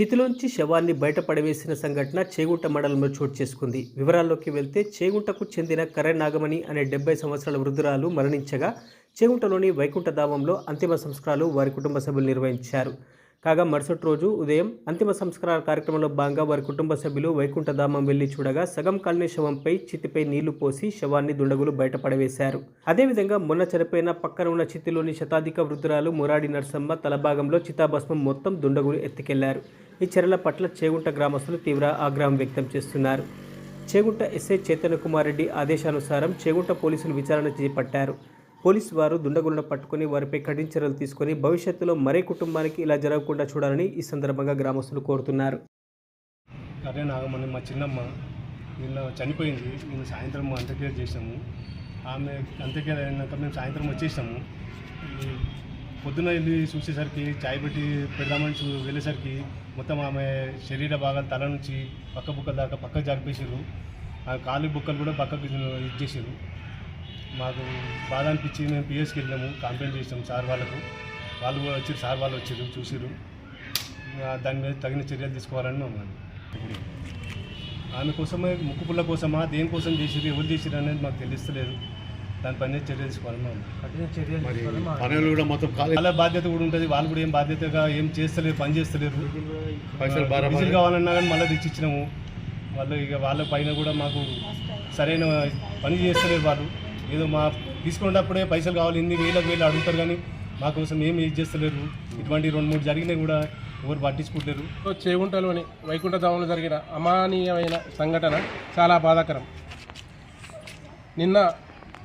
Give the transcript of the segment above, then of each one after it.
చితిలోంచి శవాన్ని బయటపడవేసిన సంఘటన చేగుంట మండలంలో చోటు చేసుకుంది. వివరాల్లోకి వెళ్తే చేగుంటకు చెందిన కర్ర నాగమణి అనే డెబ్బై సంవత్సరాల వృద్ధురాలు మరణించగా చేగుంటలోని వైకుంఠధామంలో అంతిమ సంస్కారాలు వారి కుటుంబ సభ్యులు నిర్వహించారు. కాగా మరుసటి రోజు ఉదయం అంతిమ సంస్కార కార్యక్రమంలో భాగంగా వారి కుటుంబ సభ్యులు వైకుంఠ ధామం వెళ్ళి చూడగా సగం కాలనీ శవంపై చితిపై నీళ్ళు పోసి శవాన్ని దుండగులు బయటపడవేశారు. అదేవిధంగా మొన్న చనిపోయిన పక్కన ఉన్న చితిలోని శతాధిక వృద్ధురాలు మురాడి నర్సమ్మ తలభాగంలో చితాభస్మం మొత్తం దుండగులు ఎత్తుకెళ్ళారు. ఈ చర్యల పట్ల చేగుంట గ్రామస్తులు తీవ్ర ఆగ్రహం వ్యక్తం చేస్తున్నారు. చేగుంట ఎస్ఐ చైతన్య కుమార్ రెడ్డి ఆదేశానుసారం చేగుంట పోలీసులు విచారణ చేపట్టారు. పోలీసు వారు దుండగులను పట్టుకుని వారిపై కఠిన చర్యలు తీసుకొని భవిష్యత్తులో మరే కుటుంబానికి ఇలా జరగకుండా చూడాలని ఈ సందర్భంగా గ్రామస్తులు కోరుతున్నారు. కర్రే నాగమణి మా చిన్నమ్మ నిన్న చనిపోయింది. నిన్న సాయంత్రం అంత్యక్రియ చేసాము ఆమె అంత్యక్రియ అయినాక మేము సాయంత్రం వచ్చేసాము. పొద్దున వెళ్ళి చూసేసరికి చాయ్ పెట్టి పెడదామని వెళ్ళేసరికి మొత్తం ఆమె శరీర భాగాలు తల నుంచి పక్క బుక్కల దాకా పక్కకు జరిపేసారు ఆమె కాలు బుక్కలు కూడా పక్కకు ఇచ్చేసారు మాకు బాధ అనిపించి మేము పిఎస్కి వెళ్ళాము కంప్లైంట్ చేసాము సార్ వాళ్ళకు. వాళ్ళు కూడా వచ్చారు సార్ వాళ్ళు వచ్చారు చూసారు దాని మీద తగిన చర్యలు తీసుకోవాలని మేము ఇప్పుడు ఆమె కోసమే ముక్కు పుల్ల కోసమా దేనికోసం చేసిరు ఎవరు చేసిరు అనేది మాకు తెలుస్తలేదు. దానిపైన చర్య పనులు కూడా మొత్తం కాలేదు వాళ్ళ బాధ్యత కూడా ఉంటుంది వాళ్ళు కూడా ఏం బాధ్యతగా ఏం చేస్తలేరు పని చేస్తలేరు. పైసలు బాగా విజిల్ కావాలన్నా కానీ మళ్ళీ తెచ్చి ఇచ్చినాము. వాళ్ళు ఇక వాళ్ళ పైన కూడా మాకు సరైన పని చేస్తలేరు వాళ్ళు. ఏదో మా తీసుకునేటప్పుడే పైసలు కావాలి ఇన్ని వేలకు వేలు అడుగుతారు కానీ మా కోసం ఏం ఇది చేస్తలేరు. ఇటువంటి రెండు మూడు జరిగినాయి కూడా ఎవరు పట్టించుకుంటారు చేగుంటలోని వైకుంఠధామంలో జరిగిన అమానీయమైన సంఘటన చాలా బాధాకరం. నిన్న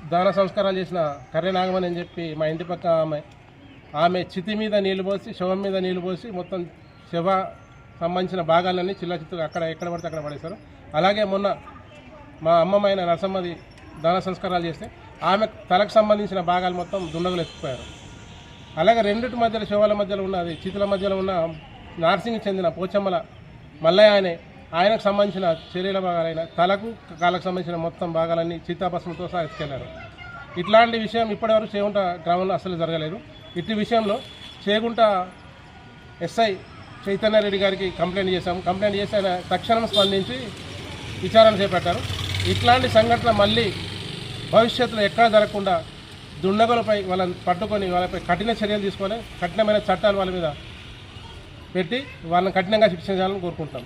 దాన సంస్కారాలు చేసిన కర్రె నాగమని అని చెప్పి మా ఇంటి పక్క ఆమె ఆమె చితి మీద నీళ్ళు పోసి శవం మీద నీళ్ళు పోసి మొత్తం శవ సంబంధించిన భాగాలన్నీ చిల్ల చిత్తుగా అక్కడ ఎక్కడ పడితే అక్కడ పడేశారు. అలాగే మొన్న మా అమ్మమ్మైన నరసమ్మది దాన సంస్కారాలు చేస్తే ఆమె తలకు సంబంధించిన భాగాలు మొత్తం దుండగులు ఎత్తిపోయారు అలాగే రెండిటి మధ్యలో శివాల మధ్యలో ఉన్నది చితుల మధ్యలో ఉన్న నార్సింగ్ చెందిన పోచమ్మల మల్లయ్య అనే ఆయనకు సంబంధించిన శరీర భాగాలైన తలకు కాళ్ళకు సంబంధించిన మొత్తం భాగాలన్నీ చిత్తాభస్మంతో సహా ఎత్తుకెళ్ళారు. ఇట్లాంటి విషయం ఇప్పటివరకు చేగుంట గ్రామంలో అసలు జరగలేదు. ఇట్టి విషయంలో చేగుంట ఎస్ఐ చైతన్యారెడ్డి గారికి కంప్లైంట్ చేశాం కంప్లైంట్ చేసి ఆయన తక్షణం స్పందించి విచారణ చేపట్టారు. ఇట్లాంటి సంఘటన మళ్ళీ భవిష్యత్తులో ఎక్కడ జరగకుండా దుండగులపై వాళ్ళని పట్టుకొని వాళ్ళపై కఠిన చర్యలు తీసుకొని కఠినమైన చట్టాలు వాళ్ళ మీద పెట్టి వాళ్ళని కఠినంగా శిక్షించాలని కోరుకుంటాం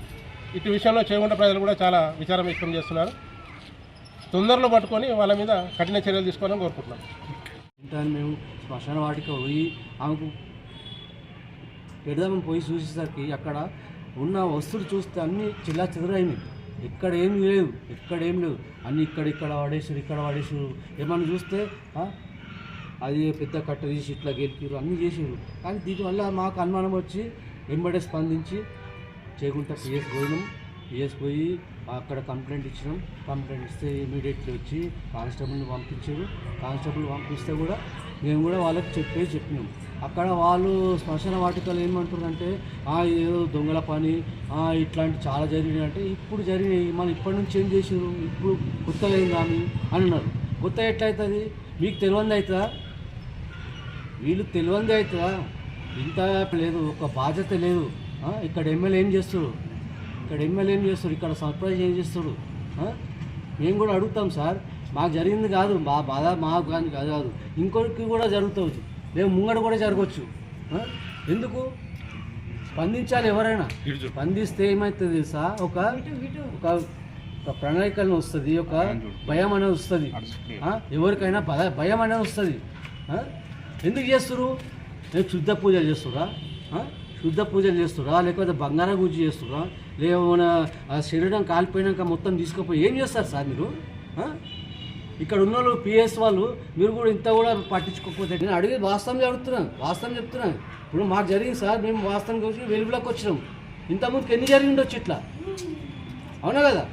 ఇటు విషయంలో చేగుంట ప్రజలు కూడా చాలా విచారం వ్యక్తం చేస్తున్నారు. తొందరలో పట్టుకొని వాళ్ళ మీద కఠిన చర్యలు తీసుకోవాలని కోరుకుంటున్నాం. మేము శ్మశాన వాటికి పోయి ఆమెకు పెడదామని పోయి చూసేసరికి అక్కడ ఉన్న వస్తువులు చూస్తే అన్నీ చిల్లా చెదరైనవి. ఎక్కడ ఏం లేవు ఎక్కడ ఏం లేవు అన్నీ ఇక్కడ ఇక్కడ పడేసారు ఇక్కడ పడేసారు ఏమన్నా చూస్తే అది పెద్ద కట్ట తీసి ఇట్లా గెలిపారు అన్నీ చేసారు కానీ దీనివల్ల మాకు అనుమానం వచ్చి వెంబడే స్పందించి చేయకుండా పిఎస్ పోయినాం. పిఎస్ పోయి అక్కడ కంప్లైంట్ ఇచ్చినాం. కంప్లైంట్ ఇస్తే ఇమీడియట్లీ వచ్చి కానిస్టేబుల్ని పంపించారు. కానిస్టేబుల్ పంపిస్తే కూడా మేము కూడా వాళ్ళకి చెప్పేసి చెప్పినాం. అక్కడ వాళ్ళు శ్మశాన వాటికలు ఏమంటారంటే ఏదో దొంగల పని ఇట్లాంటి చాలా జరిగినాయి. అంటే ఇప్పుడు జరిగినాయి. మనం ఇప్పటి నుంచి ఏం చేసారు ఇప్పుడు కొత్తగా ఏం కానీ అని అన్నారు. కొత్త ఎట్లయితుంది? మీకు తెలియంది అవుతుందా వీళ్ళు తెలియంది అవుతుందా ఇంత లేదు. ఒక బాధ్యత లేదు. ఇక్కడ ఎమ్మెల్యే ఏం చేస్తారు? ఇక్కడ ఎమ్మెల్యే ఏం చేస్తారు? ఇక్కడ సర్ప్రైజ్ ఏం చేస్తాడు? మేము కూడా అడుగుతాం సార్. మాకు జరిగింది కాదు. మా బాధ మాకు కానీ కాదు. కాదు. ఇంకొకరికి కూడా జరుగుతుంది మేము ముంగడ కూడా జరగవచ్చు? ఎందుకు? స్పందించాలి ఎవరైనా. స్పందిస్తే ఏమవుతుంది తెలుసా? ఒక ఒక ఒక ప్రణాళికలు వస్తుంది. ఒక భయం అనేది వస్తుంది? ఎవరికైనా భయ భయం అనేది వస్తుంది? ఎందుకు చేస్తున్నారు నేను శుద్ధ పూజలు చేస్తురా? శుద్ధ పూజలు చేస్తురా లేకపోతే బంగారం పూజ చేస్తురా లేకపోతే శరీరం కాలిపోయినాక మొత్తం తీసుకుపోయి ఏం చేస్తారు సార్ మీరు? ఇక్కడ ఉన్న వాళ్ళు పిఎస్ వాళ్ళు మీరు కూడా ఇంత కూడా పట్టించుకోకపోతే నేను అడిగి వాస్తవం అడుగుతున్నాను వాస్తవం చెప్తున్నాను ఇప్పుడు మాకు జరిగింది సార్ మేము వాస్తవం వచ్చి వెలుగులోకి వచ్చినాం. ఇంతకుముందుకు ఎన్ని జరిగి ఉండొచ్చు ఇట్లా? అవునా కదా?